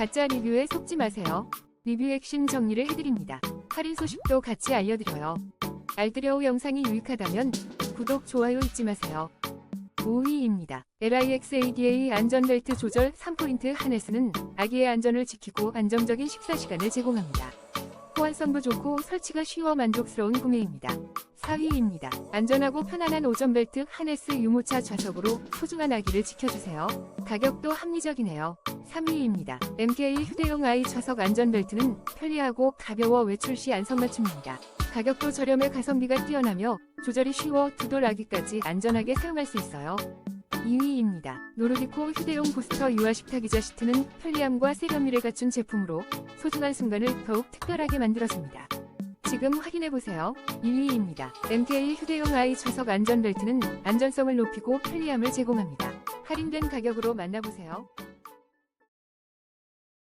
가짜 리뷰에 속지 마세요. 리뷰 핵심 정리를 해드립니다. 할인 소식도 같이 알려드려요. 알뜰여우 영상이 유익하다면 구독, 좋아요 잊지 마세요. 5위입니다. LIXADA 안전벨트 조절 3포인트 하네스는 아기의 안전을 지키고 안정적인 식사 시간을 제공합니다. 호환성도 좋고 설치가 쉬워 만족스러운 구매입니다. 4위입니다. 안전하고 편안한 오전벨트 하네스 유모차 좌석으로 소중한 아기를 지켜주세요. 가격도 합리적이네요. 3위입니다. MK 휴대용 아이 좌석 안전벨트는 편리하고 가벼워 외출 시 안성맞춤입니다. 가격도 저렴해 가성비가 뛰어나며 조절이 쉬워 두 돌 아기까지 안전하게 사용할 수 있어요. 2위입니다. 노르디코 휴대용 보스터 유아 식탁이자 시트는 편리함과 세련미를 갖춘 제품으로 소중한 순간을 더욱 특별하게 만들어줍니다. 지금 확인해보세요. 1위입니다. MK 휴대용 아이 좌석 안전벨트는 안전성을 높이고 편리함을 제공합니다. 할인된 가격으로 만나보세요.